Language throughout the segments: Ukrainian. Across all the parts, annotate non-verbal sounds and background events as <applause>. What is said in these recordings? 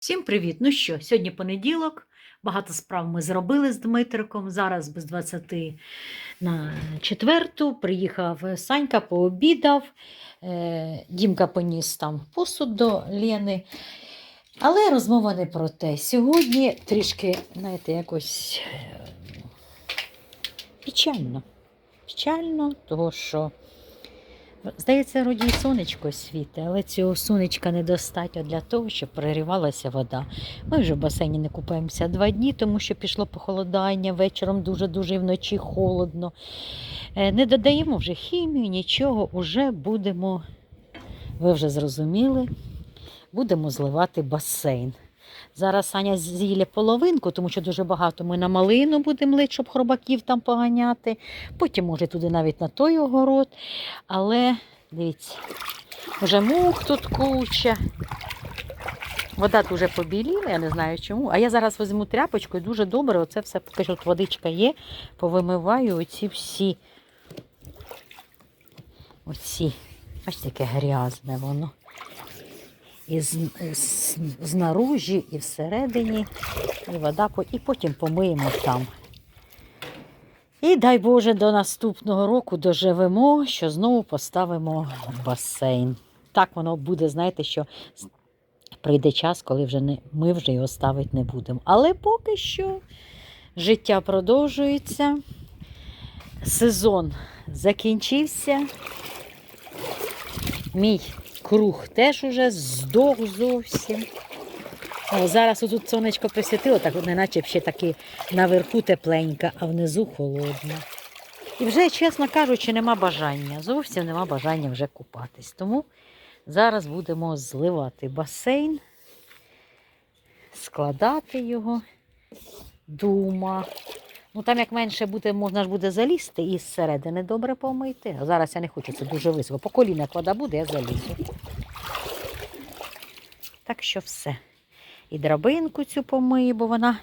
Всім привіт! Ну що, сьогодні понеділок. Багато справ ми зробили з Дмитриком. Зараз без 20 на четверту. Приїхав Санька, пообідав. Е, Дімка поніс там посуд до Лєни. Але розмова не про те. Сьогодні трішки, знаєте, якось е, печально. Печально, того що. Здається, вроді і сонечко світить, але цього сонечка недостатньо для того, щоб перегрівалася вода. Ми вже в басейні не купаємося два дні, тому що пішло похолодання, вечором дуже-дуже вночі холодно. Е, Не додаємо вже хімію, нічого, вже будемо, ви вже зрозуміли, будемо зливати басейн. Зараз Саня з'їлє половинку, тому що дуже багато ми на малину будемо лити, щоб хробаків там поганяти. Потім, може, туди навіть на той огород. Але дивіться, вже мух тут куча. Вода дуже побіліла, я не знаю чому. А я зараз візьму тряпочку і дуже добре, оце все, поки що водичка є, повимиваю оці всі. Оці. Бачите, яке грязне воно. І знаружі, і всередині, і вода, і потім помиємо там. І дай Боже, до наступного року доживемо, що знову поставимо басейн. Так воно буде, знаєте, що прийде час, коли вже не, ми вже його ставити не будемо. Але поки що життя продовжується, сезон закінчився. Мій круг теж уже здох зовсім. О, зараз тут сонечко присвітило, так неначе ще таки наверху тепленька, а внизу холодно. І вже, чесно кажучи, нема бажання. Зовсім нема бажання вже купатись. Тому зараз будемо зливати басейн, складати його дума. Ну там як менше буде, можна ж буде залізти і зсередини добре помити. Зараз я не хочу, це дуже високо. По коліна вода буде, я залізу. Так що все. І драбинку цю помию, бо вона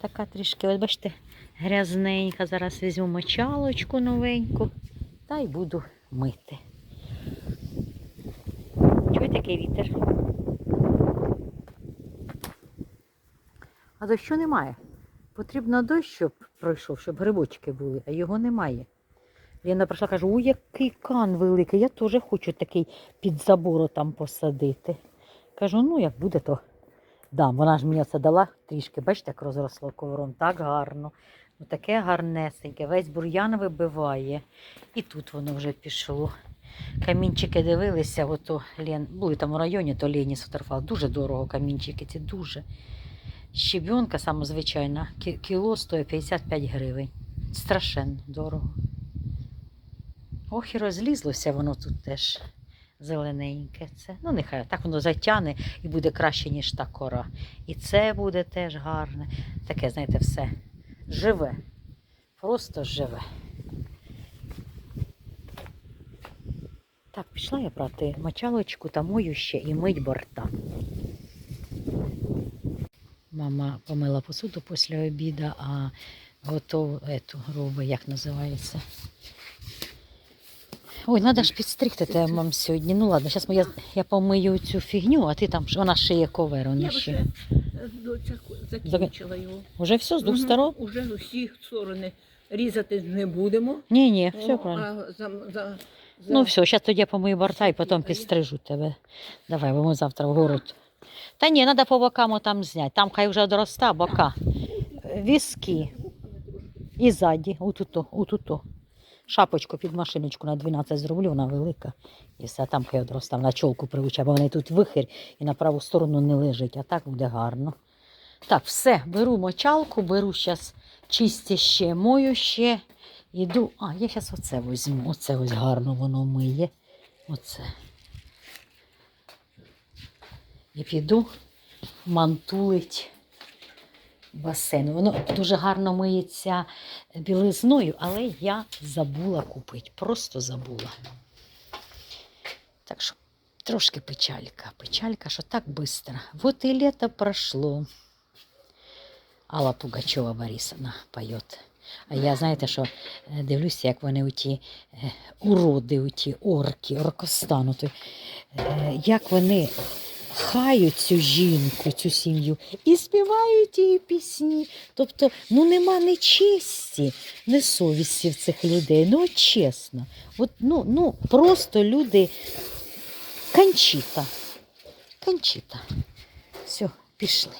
така трішки, от бачите, грязненька. Зараз візьму мочалочку новеньку та й буду мити. Чуєте, який вітер? А дощу немає. Потрібно дощ, щоб пройшов, щоб грибочки були, а його немає. Ліна прийшла каже, ой, який кан великий, я теж хочу такий під забору там посадити. Кажу, ну як буде, то дам. Вона ж мені це дала трішки, бачите, як розросло ковром, так гарно. Ну, таке гарнесеньке, весь бур'ян вибиває. І тут воно вже пішло. Камінчики дивилися, ото Лен, були там у районі, то Лені сфотографувала. Дуже дорого камінчики, ці дуже. Щебенка, саме звичайна, кі- кіло стоїть 55 гривень. Страшенно дорого. Ох, і розлізлося воно тут теж зелененьке. Це. Ну, нехай так воно затягне і буде краще, ніж та кора. І це буде теж гарне. Таке, знаєте, все живе. Просто живе. Так, пішла я брати мочалочку та мою ще і мить борта. Мама помила посуду після обіду, а готову ету робить, як називається. Ой, треба ж підстригти тебе, мам, сьогодні. Ну ладно, зараз я, я помию цю фігню, а ти там, вона шиє ковер, Я ще. вже е, закінчила його. Уже все, з двох сторон? Уже з усіх сторони різати не будемо. Ні, ні, все О, правильно. А за, за, за... Ну все, зараз тоді я помию борта і потім підстрижу тебе. Давай, бо ми завтра в город. Та ні, треба по бокам там зняти. Там хай вже дороста бока. Візки. І ззаді, отуто, отуто. Шапочку під машиночку на 12 зроблю, вона велика. І все там хай одростав, на чолку привуча, бо вони тут вихир і на праву сторону не лежить, а так буде гарно. Так, все, беру мочалку, беру зараз чисті ще, мою ще. Іду. А, я зараз оце візьму. Оце ось гарно воно миє. Оце. І піду мантулить басейн. Воно дуже гарно миється білизною, але я забула купити. Просто забула. Так що трошки печалька. Печалька, що так швидко. Вот і літо пройшло. Алла Пугачова Борисовна поет. А я, знаєте, що е, дивлюся, як вони оті е, уроди, оті орки, оркостануті. е, як вони хають цю жінку, цю сім'ю і співають її пісні. Тобто, ну нема ні честі, ні совісті в цих людей. Ну, от чесно. От, ну, ну, просто люди кончіта. Кончіта. Все, пішли.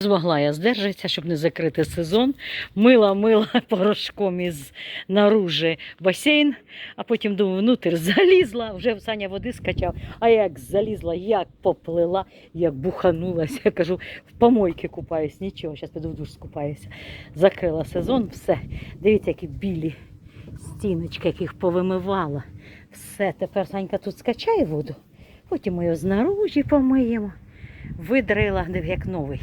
Змогла я здержатися, щоб не закрити сезон. Мила, мила <laughs> порошком із наружи басейн, а потім думаю, внутрі залізла, вже Саня води скачав. А як залізла, як поплила, як буханулася. Я кажу, в помойки купаюсь, нічого, зараз піду в душ скупаюся. Закрила сезон, все. Дивіться, які білі стіночки, яких повимивала. Все, тепер Санька тут скачає воду, потім ми його знаружі помиємо. Видрила, як новий.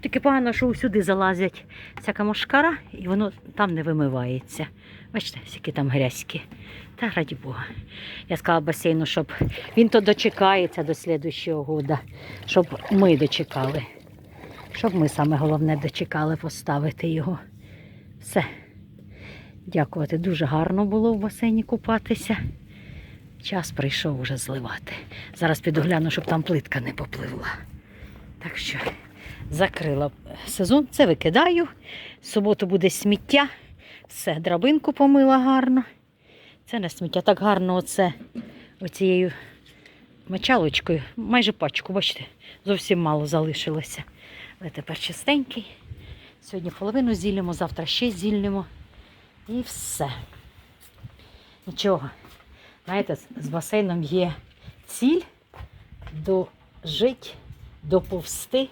Тільки погано, що усюди залазять всяка мошкара, і воно там не вимивається. Бачите, всякі там грязькі. Та раді Бога. Я сказала басейну, щоб він то дочекається до слідущого года, щоб ми дочекали. Щоб ми саме головне дочекали поставити його. Все. Дякувати. Дуже гарно було в басейні купатися. Час прийшов уже зливати. Зараз піду гляну, щоб там плитка не попливла. Так що закрила сезон, це викидаю. В суботу буде сміття. Все, драбинку помила гарно. Це не сміття, так гарно оце оцією мочалочкою. Майже пачку, бачите, зовсім мало залишилося. Але тепер чистенький. Сьогодні половину зіллємо, завтра ще зіллємо. І все. Нічого. Знаєте, з- басейном є ціль дожити, доповсти,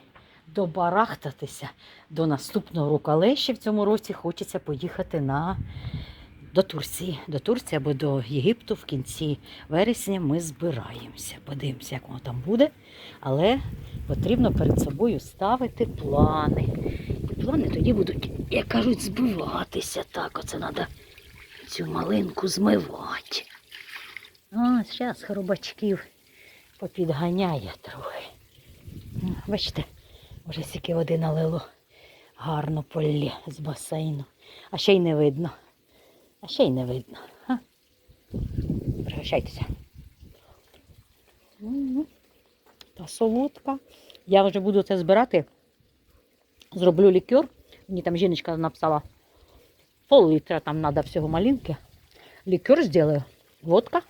добарахтатися до наступного року. Але ще в цьому році хочеться поїхати на, до Турції. До Турції або до Єгипту в кінці вересня ми збираємося. Подивимося, як воно там буде. Але потрібно перед собою ставити плани. І плани тоді будуть, як кажуть, збиватися. Так, оце треба цю малинку змивати. О, зараз хробачків попідганяє трохи. Ну, Бачите, вже стільки води налило гарно полі з басейну. А ще й не видно. А ще й не видно. Пригощайтеся. Та солодка. Я вже буду це збирати. Зроблю лікер. Мені там жіночка написала пол літра там треба всього малинки. Лікер зроблю. Водка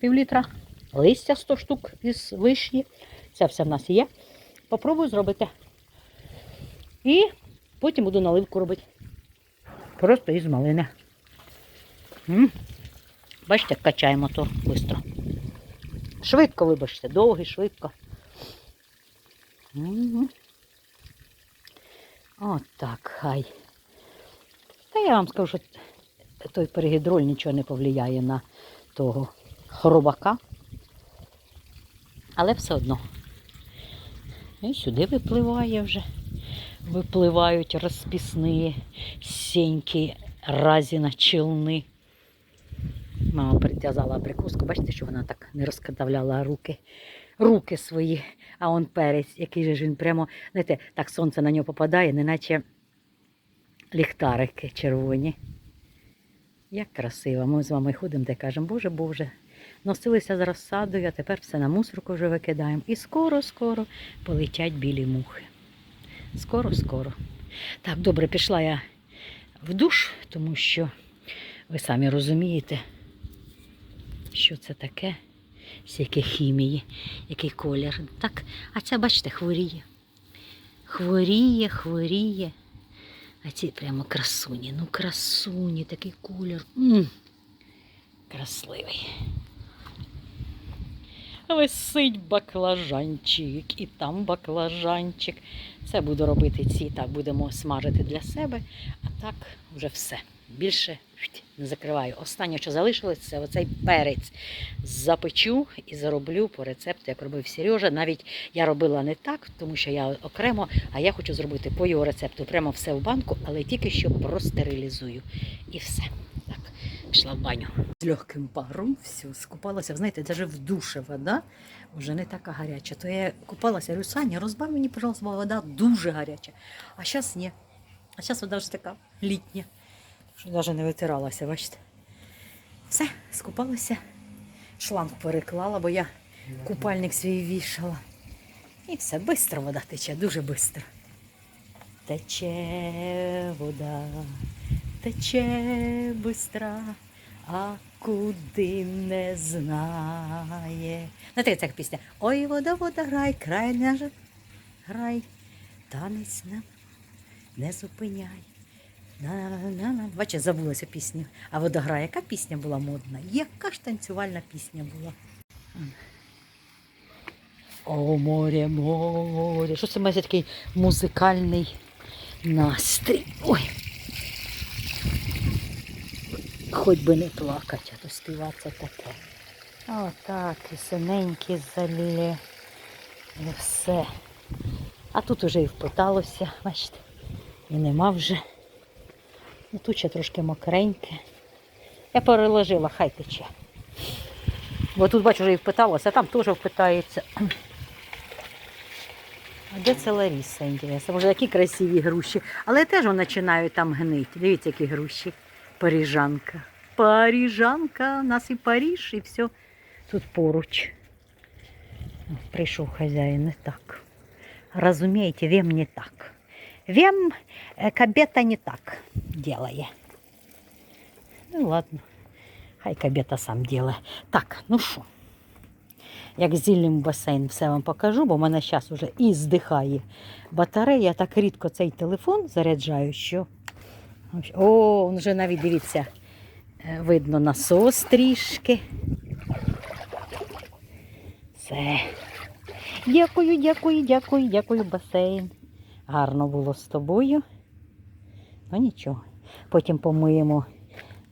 пів літра, листя 100 штук із вишні. Це все в нас є. Попробую зробити. І потім буду наливку робити. Просто із малини. Бачите, качаємо то швидко. Швидко, вибачте, довго, швидко. Мгм. От так, хай. Та я вам скажу, що той перегідроль нічого не повлияє на того хробака. Але все одно. І сюди випливає вже. Випливають розпісні сіньки, разіна, челни. Мама прив'язала прикуску, бачите, що вона так не розкатавляла руки, руки свої, а он перець, який же ж він прямо, знаєте, так сонце на нього попадає, неначе ліхтарики червоні. Як красиво. Ми з вами ходимо та кажемо, Боже, Боже, носилися з розсадою, а тепер все на мусорку вже викидаємо. І скоро-скоро полетять білі мухи. Скоро-скоро. Так, добре, пішла я в душ, тому що ви самі розумієте, що це таке, стільки хімії, який колір. Так, а це, бачите, хворіє. Хворіє, хворіє. А ці прямо красуні. Ну, красуні, такий колір. м Красивий. Висить баклажанчик, і там баклажанчик. Це буду робити ці, так будемо смажити для себе, а так вже все. Більше не закриваю. Останнє, що залишилось, це оцей перець. Запечу і зароблю по рецепту, як робив Сережа. Навіть я робила не так, тому що я окремо, а я хочу зробити по його рецепту. Прямо все в банку, але тільки що простерилізую. І все. Так, пішла в баню. З легким паром, все, скупалася. Знаєте, навіть в душі вода вже не така гаряча. То я купалася, Саня, розбав мені, пожалуйста, вода дуже гаряча. А зараз ні. А зараз вода вже така літня, що навіть не витиралася, бачите. Все, скупалася, шланг переклала, бо я купальник свій вішала. І все, швидко вода тече, дуже швидко. Тече вода, тече бистра, а куди не знає. Знаєте, ця пісня. Ой, вода, вода, грай, край наш, грай, танець нам не зупиняй. На-на-на. Бачите, забулася пісня. А вода грає, яка пісня була модна? Яка ж танцювальна пісня була? О, море, море. Що це має такий музикальний настрій? Ой. Хоч би не плакати, а то співати таке. Отак, і синенькі залє. І все. А тут уже і впиталося, бачите, і нема вже. Ну, тут ще трошки мокреньке. Я переложила, хай тече. Бо тут, бачу, вже і впиталося, а там теж впитається. А де це Ларіса, інтересно? Може, які красиві груші. Але теж вони починають там гнити. Дивіться, які груші. Паріжанка. Паріжанка, у нас і Паріж, і все тут поруч. Прийшов хазяїн, не так. Разумеете, вем не так. Вем э, кабета не так делає. Ну ладно, хай кабета сам делає. Так, ну що, як зіллім басейн все вам покажу, бо в мене зараз вже і здихає батарея. Я так рідко цей телефон заряджаю, що. О, вже навіть дивіться, е, видно насос трішки. Все. Дякую, дякую, дякую, дякую, басейн. Гарно було з тобою. Ну нічого. Потім помиємо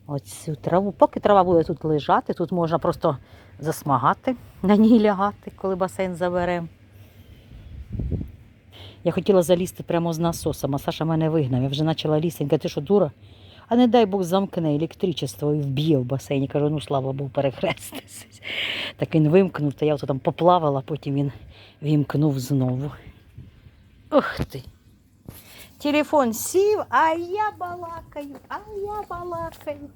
оцю траву. Поки трава буде тут лежати, тут можна просто засмагати, на ній лягати, коли басейн заберемо. Я хотіла залізти прямо з насосом, а Саша мене вигнав. Я вже почала лізти. Ти що дура? А не дай Бог замкне електричество і вб'є в басейні. Кажу, ну слава Богу, перехрестися. Так він вимкнув, та я там поплавала, потім він вімкнув знову. Ух ти. Телефон сів, а я балакаю, а я балакаю.